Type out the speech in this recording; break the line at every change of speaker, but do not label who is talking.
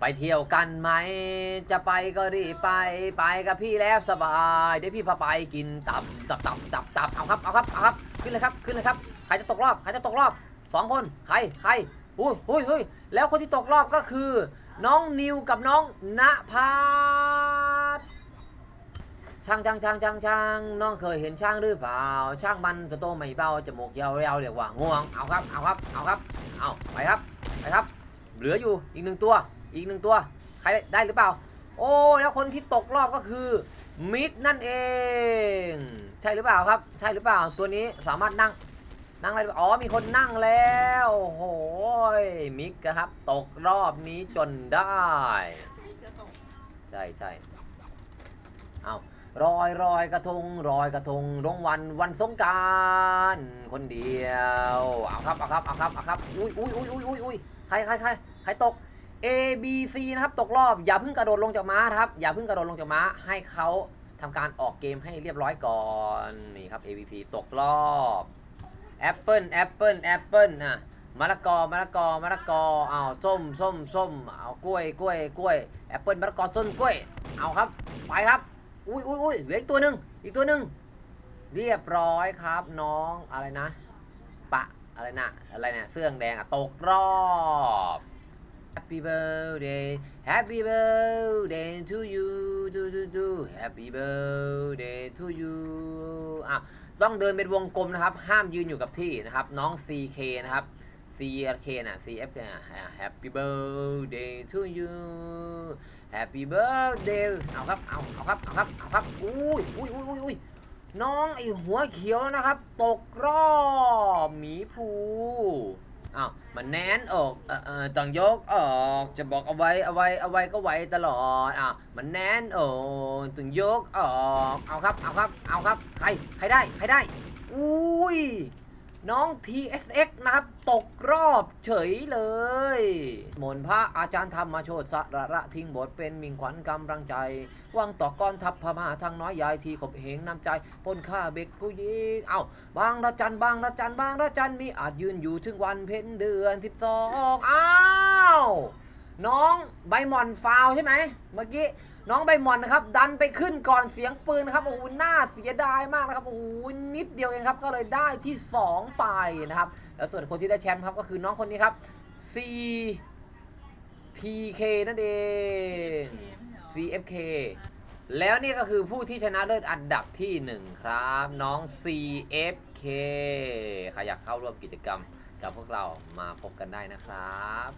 ไปเที่ยวกันไหม จะไปก็รีบไป ไปกับพี่แล้วสบาย เดี๋ยวพี่พาไปกินตับตับตับตับตับเอาครับ เอาครับ เอาครับ ขึ้นเลยครับ ขึ้นเลยครับ ใครจะตกรอบ ใครจะตกรอบสองคน ใคร ใครอุ้ยอุ้ยอุ้ยแล้วคนที่ตกรอบก็คือ น้องนิวกับน้องณภาสช่างช่างช่างช่างช่างน้องเคยเห็นช่างหรือเปล่า ช่างมันจะโตไม่เบาจมูกยาวๆเรียกว่าง่วง เอาครับ เอาครับ เอาครับ เอาไปครับ ไปครับ เหลืออยู่อีกหนึ่งตัว อีกหนึ่งตัว ใครได้หรือเปล่า โอ้แล้วคนที่ตกรอบก็คือมิกนั่นเอง ใช่หรือเปล่าครับ ใช่หรือเปล่าตัวนี้สามารถนั่งนั่งอะไรอ๋อมีคนนั่งแล้วโอ้โหยมิกครับ ตกรอบนี้จนได้ใช่ใช่เอารอยรอยกระทงรอยกระทงลงวันวันสงการคนเดียวเอาครับเอาครับเอาครับเอาครับอุ้ยอุ้ยอุ้ยอุ้ยอุ้ยใครใครใครใครตก A B C นะครับตกรอบอย่าเพิ่งกระโดดลงจากม้าครับ อย่าเพิ่งกระโดดลงจากม้าให้เขาทำการออกเกมให้เรียบร้อยก่อนนี่ครับ A B C ตกรอบแอปเปิลแอปเปิลแอปเปิลอะมะละกอมะละกอมะละกอเอาส้มส้มส้มเอากล้วยกล้วยกล้วยแอปเปิลมะละกอส้นกล้วยเอาครับไปครับอุ้ยอุ้ยอุ้ยเหลืออีกตัวหนึ่งอีกตัวหนึ่งเรียบร้อยครับน้องอะไรนะ ปะอะไรนะอะไรเนี่ยเสื้อแดงอะตกรอบ Happy birthday Happy birthday to you to to to Happy birthday to you อะต้องเดินเป็นวงกลมนะครับ ห้ามยืนอยู่กับที่นะครับ น้อง CK นะครับ CK น่ะ CF เนี่ยอะ Happy birthday to you Happy birthday เอาครับ เอา เอาครับ เอาครับ เอาครับ อุ้ยอุ้ยอุ้ยอุ้ยอุ้ยน้องไอหัวเขียวนะครับ ตกรอบหมีภู อ้าวมันแน่นออกเออเออต้องยกออกจะบอกเอาไว้เอาไว้เอาไว้ก็ไว้ตลอดอ้าวมันแน่นออกต้องยกออกเอาครับเอาครับเอาครับ ใครใครได้ใครได้อุ้ย น้อง TSX นะครับ ตกรอบเฉยเลย หมนพระอาจารย์ธรรมโชดสระระทิ้งบทเป็นมิงขวัญกำลังใจ ว่างต่อก้อนทัพพม่าทางน้อยยายทีขบเหงน้ำใจปนข้าเบกกุยิงเอ้าบางละจันบางละจันบางละจันมีอาจยืนอยู่ถึงวันเพ็ญเดือนสิบสองอ้าว น้องใบหมอนฟาวใช่ไหมเมื่อกี้น้องใบหมอนนะครับ ดันไปขึ้นก่อนเสียงปืนนะครับโอ้โหน่าเสียดายมากนะครับโอ้โหนิดเดียวเองครับ ก็เลยได้ที่ 2 ไปนะครับ แล้วส่วนคนที่ได้แชมป์ครับก็คือน้องคนนี้ครับ C TK นั่นเอง CFK แล้วนี่ก็คือผู้ที่ชนะเลิศอันดับที่ 1 ครับ น้อง CFK ใครอยากเข้าร่วมกิจกรรมกับพวกเรามาพบกันได้นะครับ